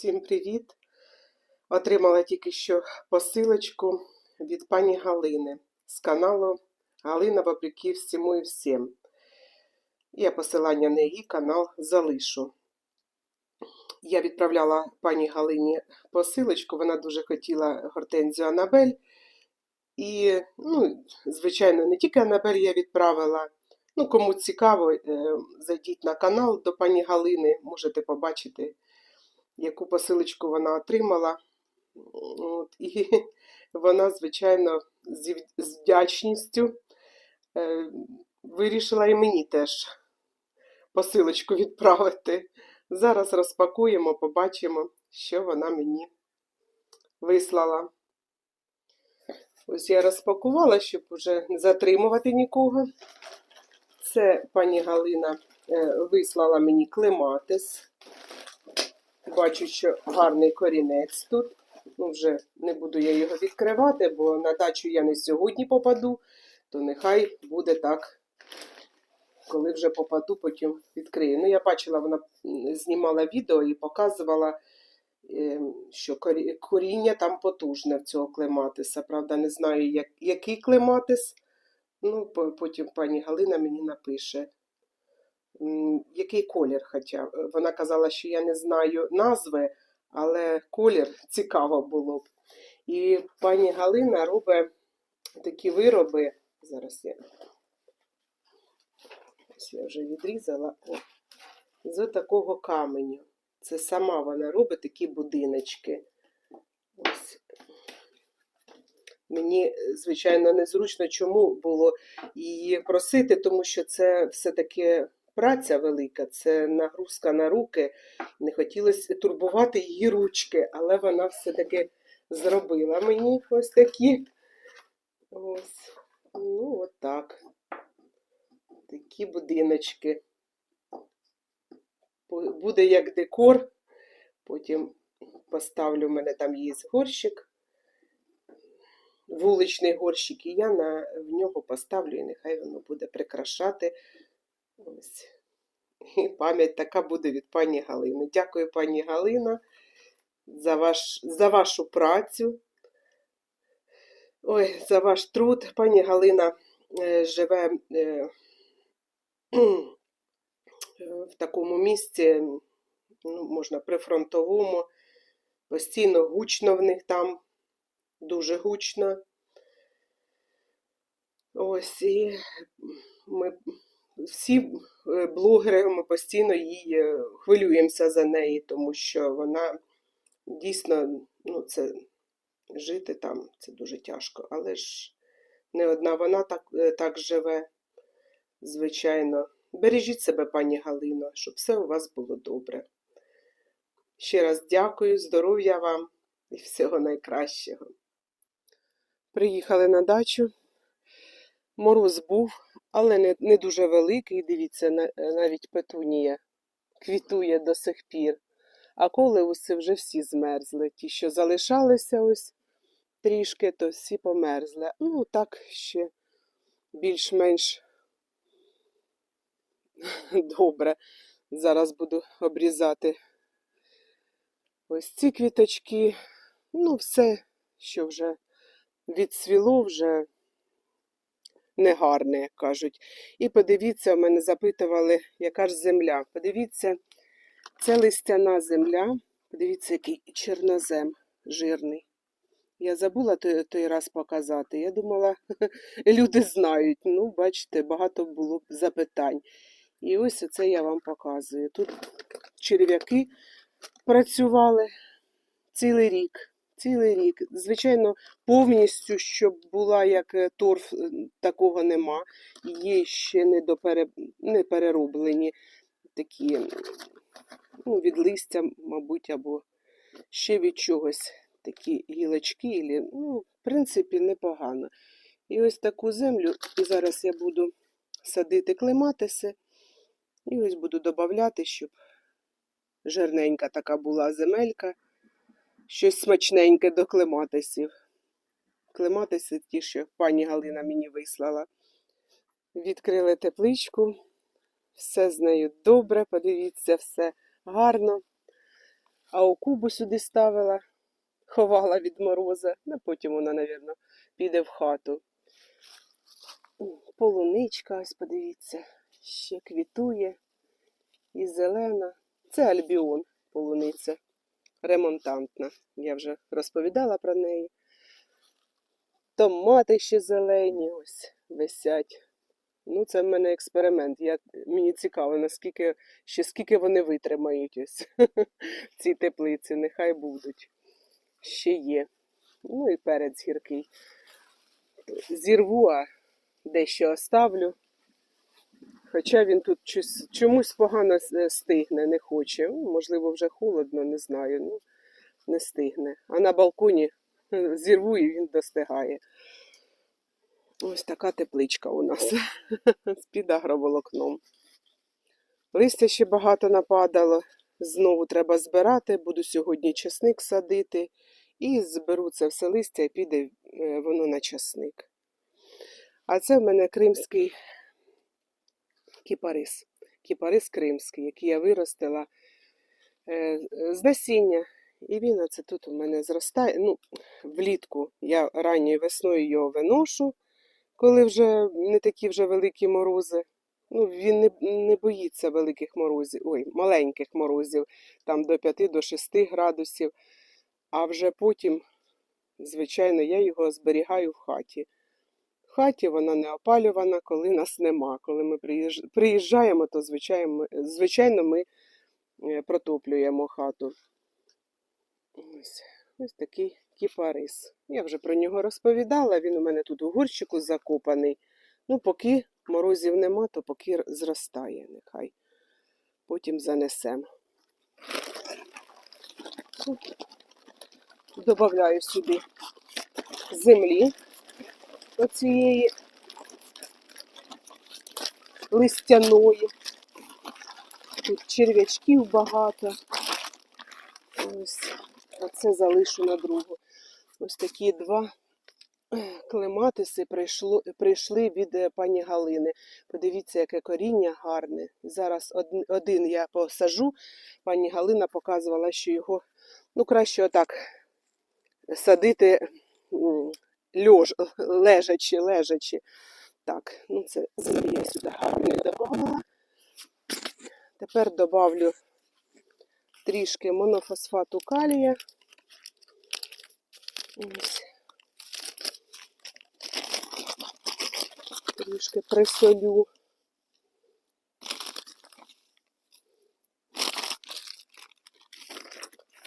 Всім привіт! Отримала тільки що посилочку від пані Галини з каналу Галина вопреки всьому і всім. Я посилання на її канал залишу. Я відправляла пані Галині посилочку, вона дуже хотіла гортензію Анабель. І, ну, звичайно, не тільки Анабель я відправила. Ну, кому цікаво, е, зайдіть на канал до пані Галини, можете побачити яку посилочку вона отримала. От, і вона, звичайно, з вдячністю е, вирішила і мені теж посилочку відправити. Зараз розпакуємо, побачимо, що вона мені вислала. Ось я розпакувала, щоб уже не затримувати нікого. Це пані Галина е, вислала мені клематис. Бачу, що гарний корінець тут. Ну, вже не буду я його відкривати, бо на дачу я не сьогодні попаду, то нехай буде так, коли вже попаду, потім відкрию. Ну, я бачила, вона знімала відео і показувала, е, що коріння там потужне в цього клематиса. Правда, не знаю, який клематис. Ну, потім пані Галина мені напише. Який колір, хоча е, вона казала, що я не знаю назви, але колір цікаво було б. І пані Галина робить такі вироби. Зараз я, ось я вже відрізала. О, з такого каменю. Це сама вона робить такі будиночки. Ось. Мені, звичайно, незручно, чому було її просити, тому що це все-таки праця велика, це нагрузка на руки. Не хотілося турбувати її ручки, але вона все-таки зробила мені ось такі. Ось. Ну, от так. Такі будиночки. Буде як декор. Потім поставлю в мене там є горщик. Вуличний горщик, і я на, в нього поставлю, і нехай воно буде прикрашати Ось. І пам'ять така буде від пані Галини. Дякую, пані Галина, за, ваш, за вашу працю. Ой, за ваш труд. Пані Галина е, живе е, в такому місці, ну, можна прифронтовому, постійно гучно в них там, дуже гучно. Ось і ми всі е, блогери, ми постійно їй е, хвилюємося за неї, тому що вона дійсно, ну, це жити там це дуже тяжко. Але ж не одна вона так, е, так живе, звичайно. Бережіть себе, пані Галино, щоб все у вас було добре. Ще раз дякую, здоров'я вам і всього найкращого. Приїхали на дачу. Мороз був, але не, не дуже великий. Дивіться, навіть петунія квітує до сих пір. А колеуси вже всі змерзли. Ті, що залишалися ось трішки, то всі померзли. Ну, так ще більш-менш добре. Зараз буду обрізати ось ці квіточки. Ну, все, що вже відсвіло, вже негарне, як кажуть. І подивіться, в мене запитували, яка ж земля. Подивіться, це листяна земля. Подивіться, який чорнозем жирний. Я забула той, той раз показати. Я думала, люди знають. Ну, бачите, багато було запитань. І ось оце я вам показую. Тут черв'яки працювали цілий рік. Цілий рік. Звичайно, повністю, щоб була як е, торф, е, такого нема. Є ще не, перероблені такі ну, від листя, мабуть, або ще від чогось такі гілочки. Ну, в принципі, непогано. І ось таку землю, і зараз я буду садити клематиси, і ось буду додати, щоб жирненька така була земелька щось смачненьке до клематисів. Клематиси ті, що пані Галина мені вислала. Відкрили тепличку, все з нею добре, подивіться, все гарно. А окубу сюди ставила, ховала від мороза, ну потім вона, мабуть, піде в хату. Полуничка, ось подивіться, ще квітує і зелена. Це альбіон полуниця, ремонтантна. Я вже розповідала про неї. Томати ще зелені, ось висять. Ну, це в мене експеримент. Я, мені цікаво, наскільки ще скільки вони витримають ось в цій теплиці. Нехай будуть. Ще є. Ну і перець гіркий. Зірву, а дещо оставлю. Хоча він тут чомусь погано стигне, не хоче. Ну, Можливо, вже холодно, не знаю. Ну, не стигне. А на балконі е, зірву і він достигає. Ось така тепличка у нас під агроволокном. Листя ще багато нападало. Знову треба збирати. Буду сьогодні часник садити. І зберу це все листя і піде е, воно на часник. А це в мене кримський кіпарис. Кіпарис кримський, який я виростила е, з насіння. І він оце тут у мене зростає. Ну, влітку я ранньою весною його виношу, коли вже не такі вже великі морози. Ну, він не, не боїться великих морозів, ой, маленьких морозів, там до 5 до 6 градусів. А вже потім, звичайно, я його зберігаю в хаті. Хаті вона не опалювана, коли нас нема. Коли ми приїжджаємо, то звичайно, звичайно ми е, протоплюємо хату. Ось, ось такий кіпарис. Я вже про нього розповідала, він у мене тут у горщику закопаний. Ну, поки морозів нема, то поки зростає, нехай. Потім занесемо. Добавляю сюди землі оцієї листяної. Тут черв'ячків багато. Ось, оце залишу на другу. Ось такі два клематиси прийшло, прийшли від е, пані Галини. Подивіться, яке коріння гарне. Зараз один, я посажу. Пані Галина показувала, що його ну, краще отак садити льож, лежачи, лежачи. Так, ну це землі я сюди гарно додавала. Тепер добавлю трішки монофосфату калія. Ось. Трішки присолю.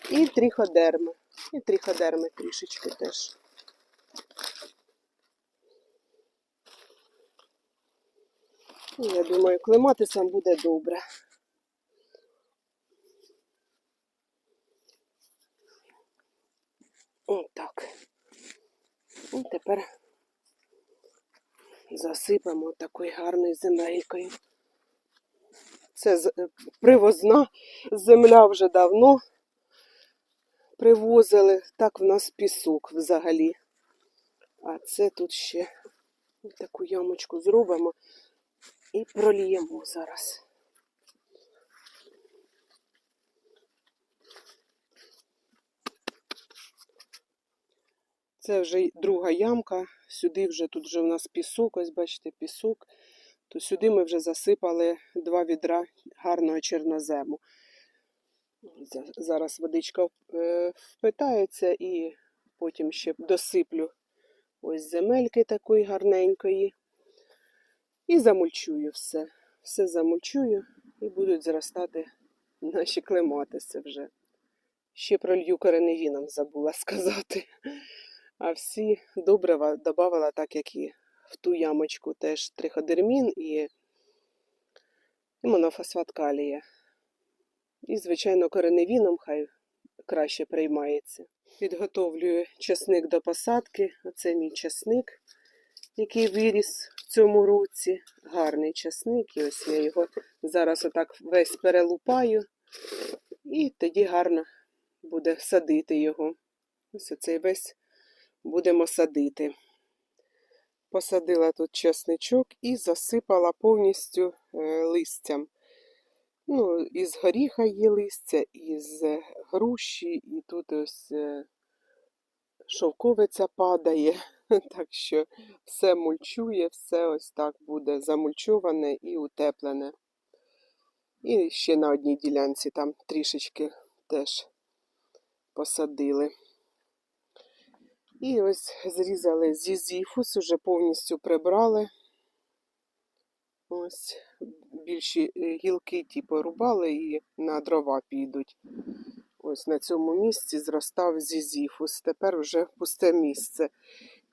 І тріходерми. І тріходерми трішечки теж. Я думаю, клематисам буде добре. Отак. І тепер засипемо такою гарною земелькою. Це е, привозна земля вже давно привозили. Так в нас пісок взагалі. А це тут ще таку ямочку зробимо і проліємо зараз. Це вже друга ямка. Сюди вже тут вже у нас пісок, ось бачите, пісок. То сюди ми вже засипали два відра гарного чорнозему. Зараз водичка е, впитається і потім ще досиплю ось земельки такої гарненької. І замульчую все. Все замульчую і будуть зростати наші клематиси вже. Ще пролью кореневіном забула сказати. А всі добрива додавала так, як і в ту ямочку теж триходермін і, монофосфат калія. І, звичайно, кореневіном хай краще приймається. Підготовлюю часник до посадки. Оце мій часник, який виріс цьому році. Гарний часник. І ось я його зараз отак весь перелупаю. І тоді гарно буде садити його. Ось оцей весь будемо садити. Посадила тут чесничок і засипала повністю е, листям. Ну, із горіха є листя, із груші, і тут ось е, шовковиця падає. Так що все мульчує, все ось так буде замульчоване і утеплене. І ще на одній ділянці там трішечки теж посадили. І ось зрізали зізіфус, уже повністю прибрали. Ось більші е, гілки ті порубали і на дрова підуть. Ось на цьому місці зростав зізіфус. Тепер вже пусте місце.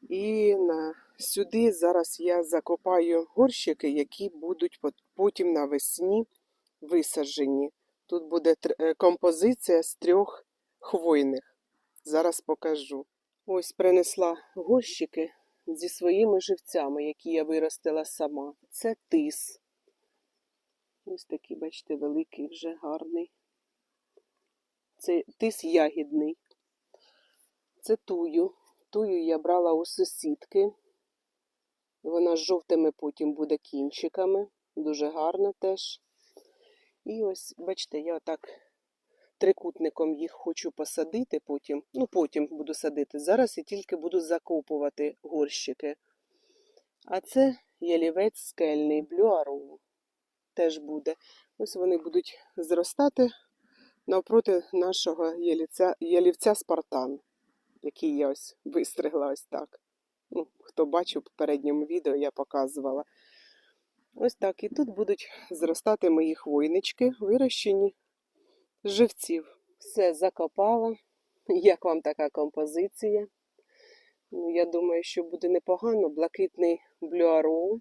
І на, сюди зараз я закопаю горщики, які будуть потім навесні висаджені. Тут буде е, композиція з трьох хвойних. Зараз покажу. Ось принесла горщики зі своїми живцями, які я виростила сама. Це тис. Ось такий, бачите, великий, вже гарний. Це тис ягідний. Це тую. Тую я брала у сусідки. Вона з жовтими потім буде кінчиками. Дуже гарна теж. І ось, бачите, я так трикутником їх хочу посадити потім. Ну, потім буду садити. Зараз я тільки буду закопувати горщики. А це ялівець скельний, блюароу. Теж буде. Ось вони будуть зростати навпроти нашого ялівця, ялівця Спартан, який я ось вистригла ось так. Ну, хто бачив в попередньому відео, я показувала. Ось так. І тут будуть зростати мої хвойнички, вирощені з живців. Все закопала. Як вам така композиція? Ну, я думаю, що буде непогано. Блакитний блюароу,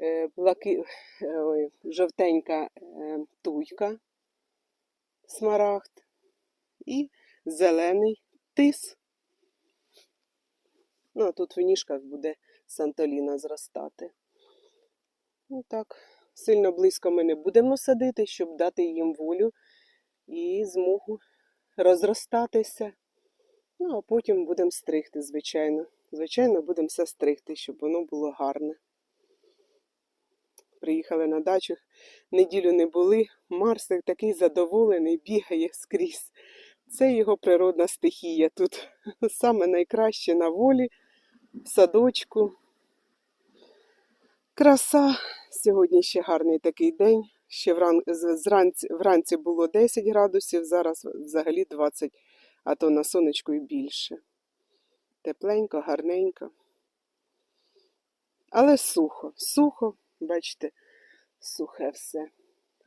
е, блаки... е, жовтенька е, туйка, смарагд і зелений тис. Ну, а тут в ніжках буде Сантоліна зростати. Ну так, сильно близько ми не будемо садити, щоб дати їм волю і змогу розростатися. Ну, а потім будемо стригти, звичайно. Звичайно, будемо все стригти, щоб воно було гарне. Приїхали на дачу, неділю не були. Марсик такий задоволений, бігає скрізь. Це його природна стихія. Тут саме найкраще на волі, в садочку. Краса. Сьогодні ще гарний такий день. Ще вран... зранці... вранці було 10 градусів, зараз взагалі 20, а то на сонечку і більше. Тепленько, гарненько. Але сухо, сухо, бачите, сухе все.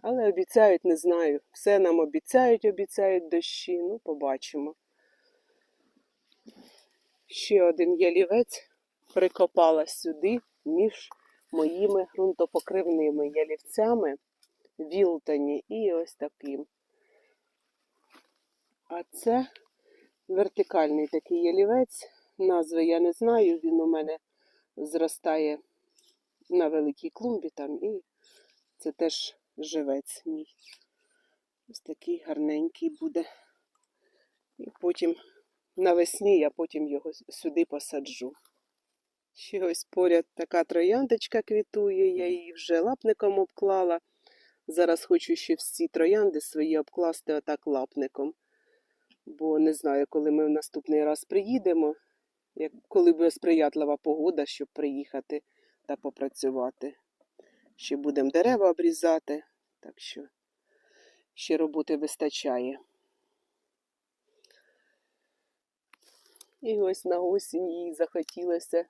Але обіцяють, не знаю. Все нам обіцяють, обіцяють дощі. Ну, побачимо. Ще один ялівець прикопала сюди між моїми ґрунтопокривними ялівцями Вілтоні і ось таким. А це вертикальний такий ялівець. Назви я не знаю, він у мене зростає на великій клумбі там, і це теж живець мій. Ось такий гарненький буде. І потім навесні я потім його сюди посаджу. Ще ось поряд така трояндочка квітує, я її вже лапником обклала. Зараз хочу ще всі троянди свої обкласти отак лапником. Бо не знаю, коли ми в наступний раз приїдемо, як, коли буде сприятлива погода, щоб приїхати та попрацювати. Ще будемо дерева обрізати, так що ще роботи вистачає. І ось на осінь їй захотілося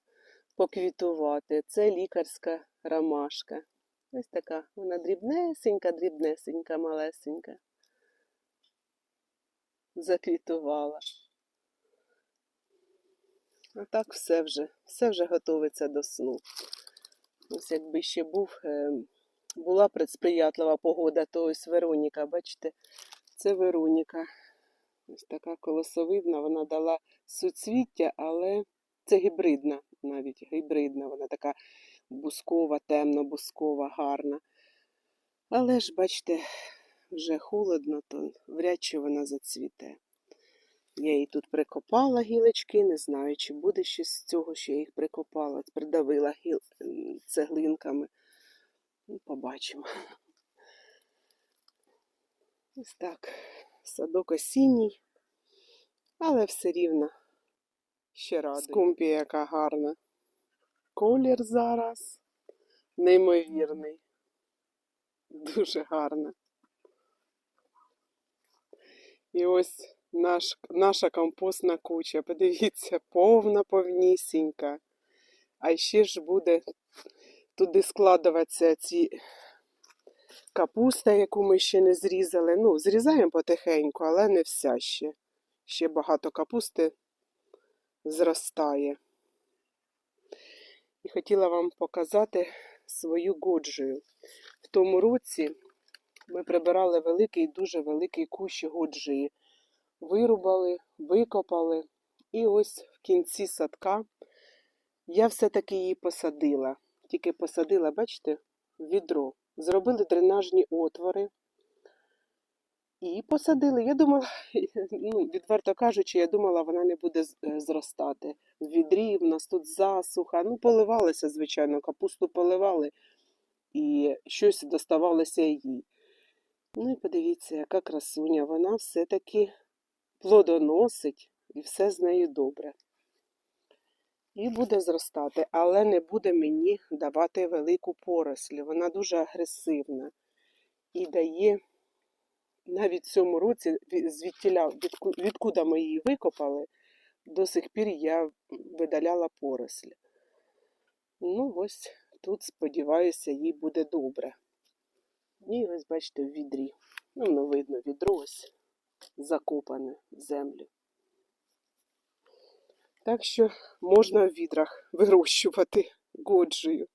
поквітувати. Це лікарська ромашка. Ось така вона дрібнесенька, дрібнесенька, малесенька. Заквітувала. А так все вже, все вже готовиться до сну. Ось якби ще був, е, була предсприятлива погода, то ось Вероніка, бачите, це Вероніка. Ось така колосовидна, вона дала суцвіття, але це гібридна, навіть гібридна, вона така бускова, темно-бускова, гарна. Але ж, бачите, вже холодно, то вряд чи вона зацвіте. Я її тут прикопала гілочки, не знаю, чи буде щось з цього, що я їх прикопала, придавила гіл... цеглинками. Ну, побачимо. Ось так. садок осінній, але все рівно ще радує. Скумпія яка гарна. Колір зараз неймовірний. Дуже гарна. І ось наш, наша компостна куча. Подивіться, повна повнісінька. А ще ж буде туди складуватися ці капуста, яку ми ще не зрізали. Ну, зрізаємо потихеньку, але не вся ще. Ще багато капусти зростає. І хотіла вам показати свою годжію. В тому році ми прибирали великий, дуже великий кущ годжії. Вирубали, викопали. І ось в кінці садка я все-таки її посадила. Тільки посадила, бачите, в відро. Зробили дренажні отвори. І посадили. Я думала, ну, відверто кажучи, я думала, вона не буде е, зростати. В відрі в нас тут засуха. Ну, поливалися, звичайно, капусту поливали, і щось доставалося їй. Ну і подивіться, яка красуня. Вона все-таки плодоносить, і все з нею добре. І буде зростати, але не буде мені давати велику порослі. Вона дуже агресивна і дає навіть в цьому році, ві- звідтіля, відку- відкуда ми її викопали, до сих пір я видаляла порослі. Ну, ось тут, сподіваюся, їй буде добре. І ось, бачите, в відрі. Ну, видно, відро ось закопане в землю. Так що можна в відрах вирощувати годжію.